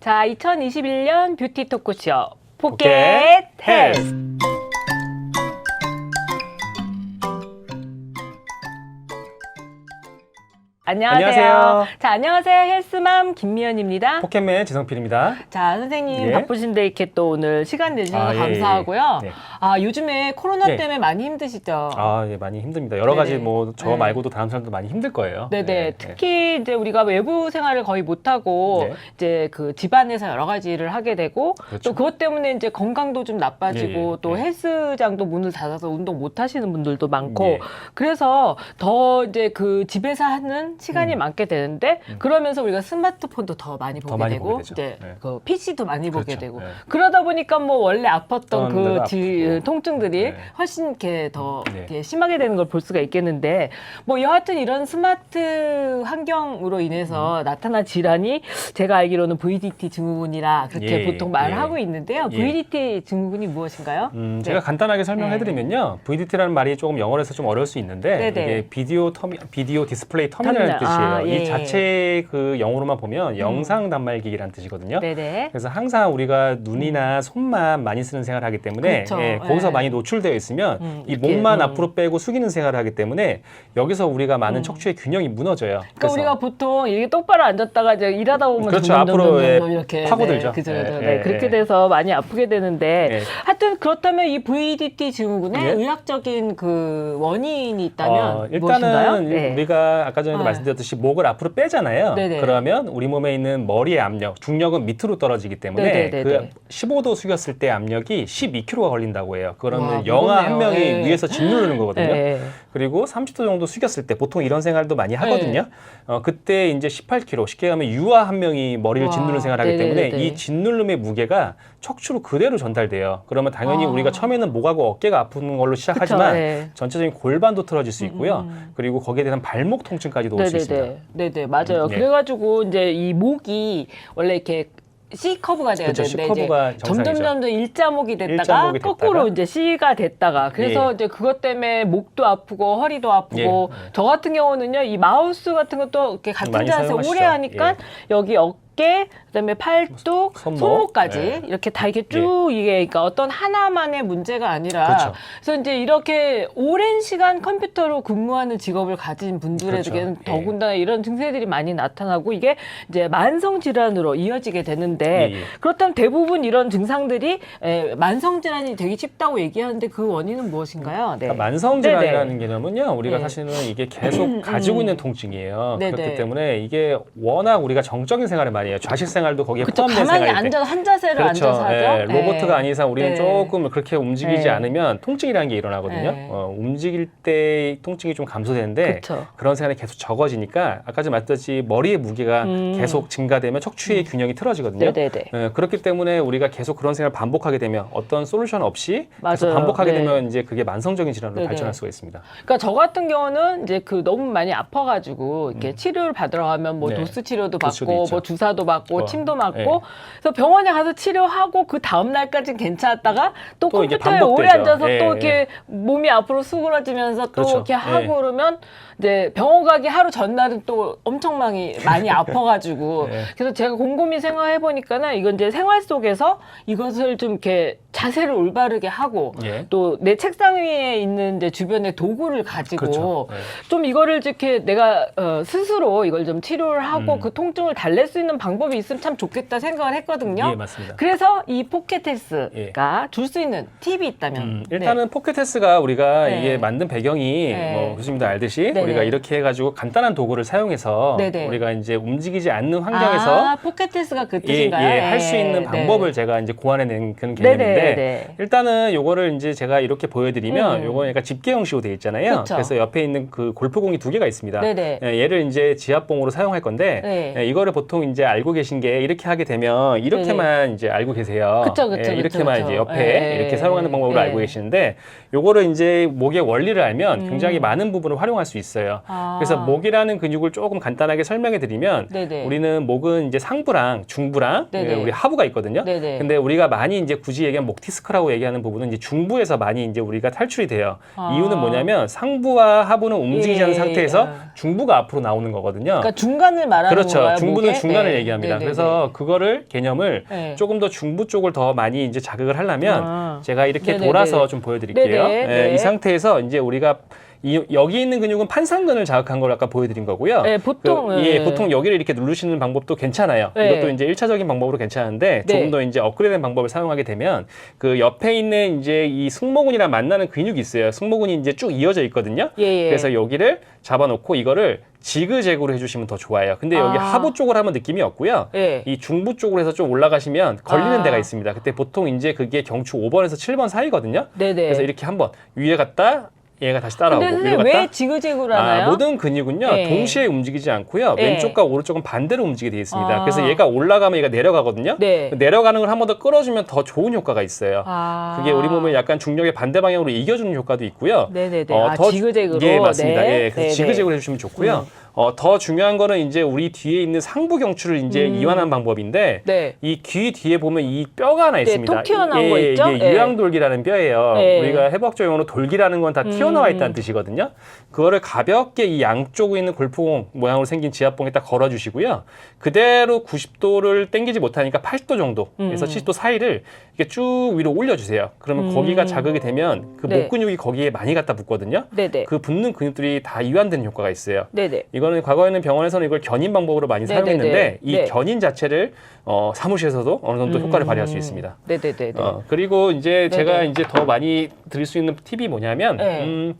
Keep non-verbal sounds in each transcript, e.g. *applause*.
자, 2021년 뷰티 토크쇼 포켓 헬스. 안녕하세요. 안녕하세요. 자, 안녕하세요. 헬스맘 김미연입니다. 포켓맨 지성필입니다. 자, 선생님 예. 바쁘신데 이렇게 또 오늘 시간 내주셔서 아, 예, 감사하고요. 예, 예. 아, 요즘에 코로나 예. 때문에 많이 힘드시죠? 아, 예, 많이 힘듭니다. 여러 네네. 가지 뭐 저 네. 말고도 다른 사람도 많이 힘들 거예요. 네네. 예, 예. 특히 이제 우리가 외부 생활을 거의 못 하고 네. 이제 그 집안에서 여러 가지 일을 하게 되고 그렇죠. 또 그것 때문에 이제 건강도 좀 나빠지고 예, 예, 또 예. 헬스장도 문을 닫아서 운동 못 하시는 분들도 많고 예. 그래서 더 이제 그 집에서 하는 시간이 음. 많게 되는데 음. 그러면서 우리가 스마트폰도 더 많이 보게 더 많이 되고 보게 되죠. 이제 네. 그 PC도 많이 보게 그렇죠. 되고 네. 그러다 보니까 뭐 원래 아팠던 어떤 그 데가 지- 아프고. 통증들이 네. 훨씬 이렇게 더 네. 이렇게 심하게 되는 걸 볼 수가 있겠는데 뭐 여하튼 이런 스마트 환경으로 인해서 음. 나타난 질환이 제가 알기로는 VDT 증후군이라 그렇게 예, 보통 말을 예. 하고 있는데요. 예. VDT 증후군이 무엇인가요? 음, 네. 제가 간단하게 설명해드리면요. VDT라는 말이 조금 영어로 해서 좀 어려울 수 있는데 네네. 이게 비디오 터미, 비디오 디스플레이 터미널 터미널. 뜻이에요. 아, 예. 이 자체 그 영어로만 보면 영상 단말기기라는 뜻이거든요. 네네. 그래서 항상 우리가 눈이나 손만 많이 쓰는 생활을 하기 때문에 그렇죠. 예, 거기서 예. 많이 노출되어 있으면 음, 이 이렇게, 몸만 음. 앞으로 빼고 숙이는 생활을 하기 때문에 여기서 우리가 많은 음. 척추의 균형이 무너져요. 그러니까 우리가 보통 이게 똑바로 앉았다가 이제 일하다 보면 그렇죠. 점점 앞으로, 점점 예, 이렇게 파고들죠. 네, 그죠, 예, 그죠. 예, 네, 그렇게 예. 돼서 많이 아프게 되는데 예. 하여튼 그렇다면 이 VDT 증후군의 예. 의학적인 그 원인이 있다면 어, 일단은 무엇인가요? 네. 우리가 아까 전에도 네. 말씀드렸듯이 목을 앞으로 빼잖아요. 네네. 그러면 우리 몸에 있는 머리의 압력, 중력은 밑으로 떨어지기 때문에 네네네네. 그 15도 숙였을 때 압력이 12kg가 걸린다고 해요. 와, 그러면 영아 한 무겁네요. 명이 예. 위에서 짓누르는 *laughs* 거거든요. 네. 그리고 30도 정도 숙였을 때 보통 이런 생활도 많이 하거든요. 네. 어, 그때 이제 18kg 쉽게 하면 유아 한 명이 머리를 와, 짓누르는 생활을 하기 때문에 네네네네. 이 짓누름의 무게가 척추로 그대로 전달돼요. 그러면 당연히 아. 우리가 처음에는 목하고 어깨가 아픈 걸로 시작하지만 그쵸, 네. 전체적인 골반도 틀어질 수 있고요. 음. 그리고 거기에 대한 발목 통증까지도 올수 있습니다. 네네네. 네네, 맞아요. 음, 예. 그래가지고 이제 이 목이 원래 이렇게 C 커브가 돼야 그쵸, 되는데 C커브가 이제 점점 정상이죠. 점점 일자목이 됐다가 일자목이 됐다가. 거꾸로 이제 C가 됐다가 그래서 예. 이제 그것 때문에 목도 아프고 허리도 아프고 예, 예. 저 같은 경우는요 이 마우스 같은 것도 이렇게 같은 많이 자세에서 사용하시죠. 오래 하니까 예. 여기 어 깨 그다음에 팔뚝 손목. 손목까지 예. 이렇게 다 이렇게 쭉 이게 그러니까 어떤 하나만의 문제가 아니라 그렇죠. 그래서 이제 이렇게 오랜 시간 컴퓨터로 근무하는 직업을 가진 분들에게는 그렇죠. 예. 더군다나 이런 증세들이 많이 나타나고 이게 이제 만성 질환으로 이어지게 되는데 예, 예. 그렇다면 대부분 이런 증상들이 에, 만성 질환이 되기 쉽다고 얘기하는데 그 원인은 무엇인가요? 네. 그러니까 만성 질환이라는 개념은요, 우리가 네. 사실은 이게 계속 가지고 있는 통증이에요. 네네. 그렇기 때문에 이게 워낙 우리가 정적인 생활을 많이 해요. 좌식 생활도 거기에 그쵸, 포함된 가만히 생활인데. 앉아서 한 자세로 그렇죠. 앉아서 하죠. 예, 로보트가 네. 아닌 이상 우리는 네. 조금 그렇게 움직이지 네. 않으면 통증이라는 게 일어나거든요. 네. 어, 움직일 때 통증이 좀 감소되는데 그쵸. 그런 생활이 계속 적어지니까 아까 전 말했듯이 머리의 무게가 음. 계속 증가되면 척추의 균형이 틀어지거든요. 네네네. 예, 그렇기 때문에 우리가 계속 그런 생활을 반복하게 되면 어떤 솔루션 없이 계속 맞아요. 반복하게 네. 되면 이제 그게 만성적인 질환으로 네네. 발전할 수가 있습니다. 그러니까 저 같은 경우는 이제 그 너무 많이 아파가지고 이렇게 치료를 받으러 가면 뭐 음. 네. 도수 치료도 받고. 뭐 주사도 받고 어, 침도 맞고 네. 그래서 병원에 가서 치료하고 그 다음 날까지는 괜찮았다가 또, 또 컴퓨터에 오래. 앉아서 예, 또 예. 이렇게 몸이 앞으로 수그러지면서 또 그렇죠. 이렇게 하고 예. 그러면 이제 병원 가기 하루 전날은 또 엄청 많이 많이 아파가지고 *laughs* 예. 그래서 제가 곰곰이 생각해 보니까는 이건 이제 생활 속에서 이것을 좀 이렇게 자세를 올바르게 하고 예. 또내 책상 위에 있는 이제 주변의 도구를 가지고 그렇죠. 예. 좀 이거를 이렇게 내가 어, 스스로 이걸 좀 치료를 하고 음. 그 통증을 달랠 수 있는 방법이 있으면 참 좋겠다 생각을 했거든요. 예, 맞습니다. 그래서 이 포켓헬스가 줄 수 있는 팁이 있다면 음, 네. 일단은 포켓테스가 우리가 네. 이게 만든 배경이 네. 뭐 교수님도 알듯이 네네. 우리가 이렇게 해가지고 간단한 도구를 사용해서 네네. 우리가 이제 움직이지 않는 환경에서 아, 포켓헬스가 그 예, 뜻인가요? 예, 할 수 있는 네. 방법을 제가 이제 고안해낸 그런 네네. 개념인데 네. 일단은 요거를 이제 제가 이렇게 보여드리면 음. 요거 약간 집게 형식으로 돼 있잖아요. 그쵸. 그래서 옆에 있는 그 골프공이 두 개가 있습니다. 네네. 예, 얘를 이제 지압봉으로 사용할 건데 네. 예, 이거를 보통 이제 알고 계신 게 이렇게 하게 되면 이렇게만 이제 알고 계세요. 그쵸, 그쵸, 예, 그쵸, 이렇게만 그쵸. 이제 옆에 예, 이렇게 사용하는 방법으로 예. 알고 계시는데 요거를 이제 목의 원리를 알면 음. 굉장히 많은 부분을 활용할 수 있어요. 아. 그래서 목이라는 근육을 조금 간단하게 설명해 드리면 네네. 우리는 목은 이제 상부랑 중부랑 네네. 예, 우리 하부가 있거든요. 네네. 근데 우리가 많이 이제 굳이 얘기하면 목 디스크라고 얘기하는 부분은 이제 중부에서 많이 이제 우리가 탈출이 돼요. 아. 이유는 뭐냐면 상부와 하부는 움직이지 않는 예, 상태에서 예. 중부가 앞으로 나오는 거거든요. 그러니까 중간을 말하는 그렇죠. 건가요? 중부는 목에? 중간을 네. 얘기합니다. 네네네. 그래서 그거를 개념을 네. 조금 더 중부 쪽을 더 많이 이제 자극을 하려면 아. 제가 이렇게 네네네. 돌아서 좀 보여드릴게요. 네네. 예, 네. 이 상태에서 이제 우리가 이, 여기 있는 근육은 판상근을 자극한 걸 아까 보여드린 거고요. 네, 보통 그, 예, 네. 보통 여기를 이렇게 누르시는 방법도 괜찮아요. 네. 이것도 이제 일차적인 방법으로 괜찮은데 네. 조금 더 이제 업그레이드된 방법을 사용하게 되면 그 옆에 있는 이제 이 승모근이랑 만나는 근육이 있어요. 승모근이 이제 쭉 이어져 있거든요. 예, 예. 그래서 여기를 잡아놓고 이거를 지그재그로 해주시면 더 좋아요. 근데 여기 아. 하부 쪽으로 하면 느낌이 없고요. 예. 이 중부 쪽으로 해서 좀 올라가시면 걸리는 아. 데가 있습니다. 그때 보통 이제 그게 경추 5번에서 7번 사이거든요. 네네. 그래서 이렇게 한번 위에 갔다 얘가 다시 따라오고 근데 선생님 왜 지그재그로 하나요? 아, 모든 근육은요 네. 동시에 움직이지 않고요 네. 왼쪽과 오른쪽은 반대로 움직이게 되어 있습니다. 아. 그래서 얘가 올라가면 얘가 내려가거든요. 네. 내려가는 걸 한 번 더 끌어주면 더 좋은 효과가 있어요. 아. 그게 우리 몸을 약간 중력의 반대 방향으로 이겨주는 효과도 있고요. 네네네. 어, 아, 더- 지그재그로. 예, 맞습니다. 네. 예, 그래서 네네. 지그재그로 해주시면 좋고요. 어, 더 중요한 거는 이제 우리 뒤에 있는 상부 경추를 이제 음. 이완하는 방법인데 네. 이 귀 뒤에 보면 이 뼈가 하나 네, 있습니다. 톡 튀어나온 예, 거 있죠? 이게 예. 유양돌기라는 뼈예요. 예. 우리가 해부학적 용어로 돌기라는 건다 음. 튀어나와 있다는 뜻이거든요. 그거를 가볍게 이 양쪽에 있는 골프공 모양으로 생긴 지압봉에 딱 걸어주시고요. 그대로 90도를 당기지 못하니까 80도 정도에서 음. 70도 사이를 이렇게 쭉 위로 올려주세요. 그러면 음. 거기가 자극이 되면 그목 네. 근육이 거기에 많이 갖다 붙거든요. 네네. 그 붙는 근육들이 다 이완되는 효과가 있어요. 네네. 이거는 과거에는 병원에서는 이걸 견인 방법으로 많이 네네네. 사용했는데 이 네. 견인 자체를 어, 사무실에서도 어느 정도 효과를 발휘할 수 있습니다. 음. 네네네. 어, 그리고 이제 네네. 제가 이제 더 많이 드릴 수 있는 팁이 뭐냐면 네. 음,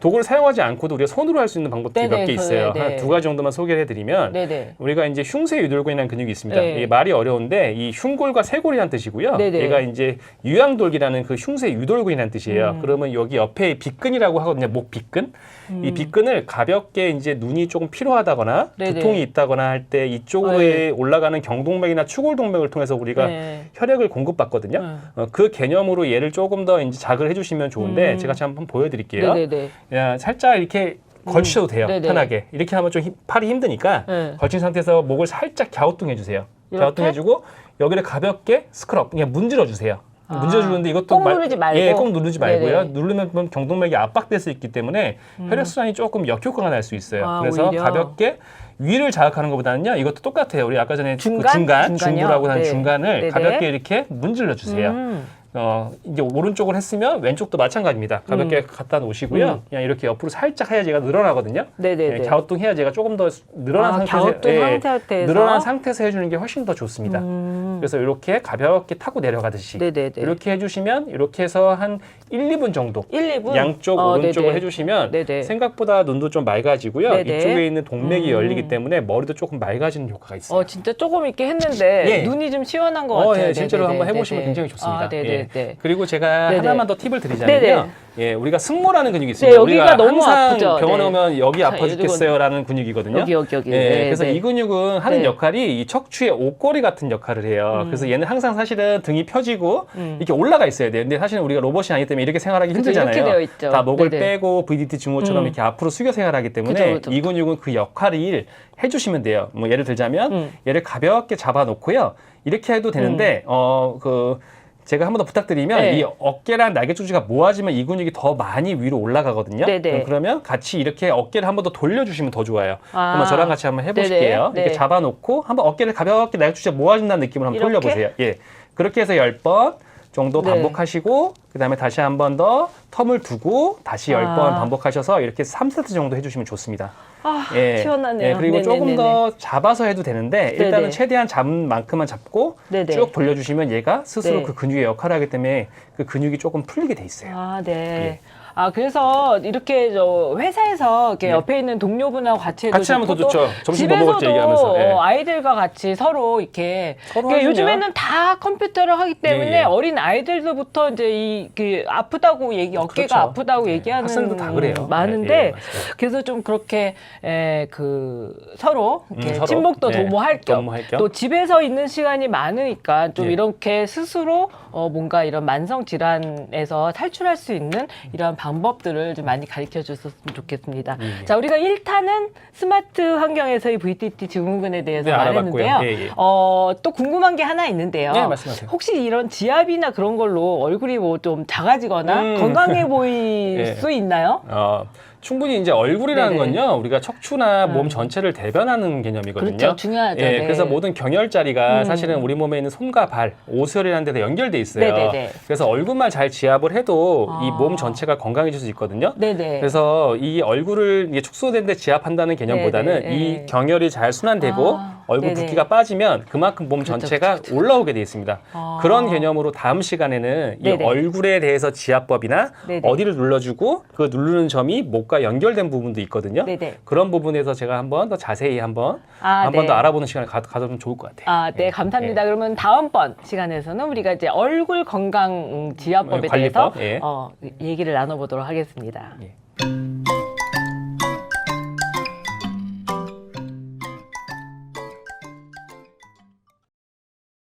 도구를 사용하지 않고도 우리가 손으로 할 수 있는 방법들이 네네, 몇개 있어요. 네, 네. 한두 가지 정도만 소개를 해드리면 네 네. 우리가 이제 흉쇄 유돌근이라는 근육이 있습니다. 네. 이게 말이 어려운데 이 흉골과 쇄골이라는 뜻이고요. 네 네. 얘가 이제 유양돌기라는 그 흉쇄 유돌근이라는 뜻이에요. 음. 그러면 여기 옆에 빗근이라고 하거든요. 목 빗근. 이 음. 빗근을 가볍게 이제 눈이 조금 필요하다거나 네네. 두통이 있다거나 할 때 이쪽으로 네. 올라가는 경동맥이나 추골동맥을 통해서 우리가 네. 혈액을 공급받거든요. 네. 어, 그 개념으로 얘를 조금 더 이제 자극을 해주시면 좋은데 음. 제가 지금 한번 보여드릴게요. 네 네 네. 야, 살짝 이렇게 걸치셔도 돼요. 네네. 편하게. 이렇게 하면 좀 힘- 팔이 힘드니까 네. 걸친 상태에서 목을 살짝 갸우뚱해 주세요. 이렇게? 갸우뚱해 주고 여기를 가볍게 스크럽 그냥 문질러 주세요. 아. 문질러 주는데 이것도 꼭 말- 누르지 말고? 예, 꼭 누르지 말고요. 네네. 누르면 경동맥이 압박될 수 있기 때문에 혈액 순환이 조금 역효과가 날 수 있어요. 아, 그래서 오히려? 가볍게 위를 자극하는 것보다는요. 이것도 똑같아요. 우리 아까 전에 그 중간? 중간, 중간이요? 중부라고 하는 네. 중간을 네네. 가볍게 이렇게 문질러 주세요. 음. 어, 이제 오른쪽을 했으면 왼쪽도 마찬가지입니다. 가볍게 갖다 놓으시고요. 음. 그냥 이렇게 옆으로 살짝 해야 제가 늘어나거든요. 네네네. 예, 갸우뚱 해야 제가 조금 더 늘어난 아, 상태에서 갸우뚱 예, 상태에서? 늘어난 상태에서 해주는 게 훨씬 더 좋습니다. 음. 그래서 이렇게 가볍게 타고 내려가듯이 네네네. 이렇게 해주시면 이렇게 해서 한 1, 2분 정도 1, 2분? 양쪽 어, 오른쪽을 네네. 해주시면 네네. 생각보다 눈도 좀 맑아지고요. 네네. 이쪽에 있는 동맥이 음. 열리기 때문에 머리도 조금 맑아지는 효과가 있어요. 어, 진짜 조금 있게 했는데 예. 눈이 좀 시원한 것 어, 같아요. 예, 실제로 네네네. 한번 해보시면 네네. 굉장히 좋습니다. 아, 네 네네. 예. 그리고 제가 네네. 하나만 더 팁을 드리자면요. 네 네. 예, 우리가 승모라는 근육이 있습니다. 네, 여기가 우리가 너무 항상 아프죠. 병원에 네. 오면 여기 자, 아파 죽겠어요라는 근육이거든요. 여기, 여기, 여기. 예, 네, 그래서 네. 이 근육은 하는 네. 역할이 이 척추의 옷걸이 같은 역할을 해요. 음. 그래서 얘는 항상 사실은 등이 펴지고 음. 이렇게 올라가 있어야 돼요. 근데 사실은 우리가 로봇이 아니기 때문에 이렇게 생활하기 그죠, 힘들잖아요. 이렇게 되어 있죠. 다 목을 네네. 빼고 VDT 증후처럼 음. 이렇게 앞으로 숙여 생활하기 때문에 그죠, 그죠. 이 근육은 그 역할을 해주시면 돼요. 뭐 예를 들자면 음. 얘를 가볍게 잡아놓고요. 이렇게 해도 되는데 어그 제가 한 번 더 부탁드리면 네. 이 어깨랑 날개 쪽지가 모아지면 이 근육이 더 많이 위로 올라가거든요. 네네. 그러면 같이 이렇게 어깨를 한 번 더 돌려주시면 더 좋아요. 아. 한번 저랑 같이 한번 해보실게요. 네네. 이렇게 네. 잡아놓고 한번 어깨를 가볍게 날개 쪽지가 모아진다는 느낌으로 한번 이렇게? 돌려보세요. 예, 그렇게 해서 열 번 정도 네. 반복하시고 그다음에 다시 한 번 더 텀을 두고 다시 열번 아. 반복하셔서 이렇게 3세트 정도 해주시면 좋습니다. 아, 예. 시원하네요. 예, 그리고 조금 네네네네. 더 잡아서 해도 되는데 일단은 네네. 최대한 잡은 만큼만 잡고 네네. 쭉 돌려주시면 얘가 스스로 네. 그 근육의 역할을 하기 때문에 그 근육이 조금 풀리게 돼 있어요. 아, 네. 아, 그래서 이렇게 저 회사에서 이렇게 네. 옆에 있는 동료분하고 같이 해도 같이 하면 더 좋고 또 좋죠. 점심 뭐 집에서도 얘기하면서. 예. 어, 아이들과 같이 서로 이렇게 서로 그러니까 하시면. 요즘에는 다 컴퓨터를 하기 때문에 예, 예. 어린 아이들로부터 이제 이 그 아프다고 얘기 어깨가 그렇죠. 아프다고 네. 얘기하는 학생도 다 그래요. 많은데 예, 예. 그래서 좀 그렇게 에, 그 서로 이렇게 음, 서로. 친목도 네. 도모할 겸 도모할 겸. 또 집에서 있는 시간이 많으니까 좀 예. 이렇게 스스로 어, 뭔가 이런 만성 질환에서 탈출할 수 있는 이러한 방법들을 좀 많이 가르쳐 줬으면 좋겠습니다. 예, 예. 자, 우리가 1타는 스마트 환경에서의 VTT 증후군에 대해서 네, 말했는데요. 알아봤고요. 예, 예. 어, 또 궁금한 게 하나 있는데요. 네, 말씀하세요. 혹시 이런 지압이나 그런 걸로 얼굴이 뭐 좀 작아지거나 음. 건강해 보일 *laughs* 예. 수 있나요? 어, 충분히 이제 얼굴이라는 네네. 건요 우리가 척추나 몸 음. 전체를 대변하는 개념이거든요. 그렇죠. 중요하죠. 예, 네. 그래서 모든 경혈 자리가 음. 사실은 우리 몸에 있는 손과 발, 오수혈이라는 데서 연결돼 있어요. 네네네. 그래서 얼굴만 잘 지압을 해도 아. 이몸 전체가 건강해질 수 있거든요. 네네. 그래서 이 얼굴을 이게 축소된 데 지압한다는 개념보다는 네네. 이 네. 경혈이 잘 순환되고 아, 얼굴 네네. 붓기가 빠지면 그만큼 몸 그렇죠, 전체가 그렇죠, 올라오게 돼 있습니다. 아. 그런 개념으로 다음 시간에는 이 네네. 얼굴에 대해서 지압법이나 네네. 어디를 눌러주고 그 누르는 점이 목과 연결된 부분도 있거든요. 네네. 그런 부분에서 제가 한번 더 자세히 한번 아, 한번 네. 더 알아보는 시간을 가, 가져면 좋을 것 같아요. 아, 네, 예. 감사합니다. 그러면 다음번 시간에서는 우리가 이제 얼굴 건강 음, 지압법에 어, 관리법, 대해서 예. 어, 얘기를 나눠보도록 하겠습니다. 예.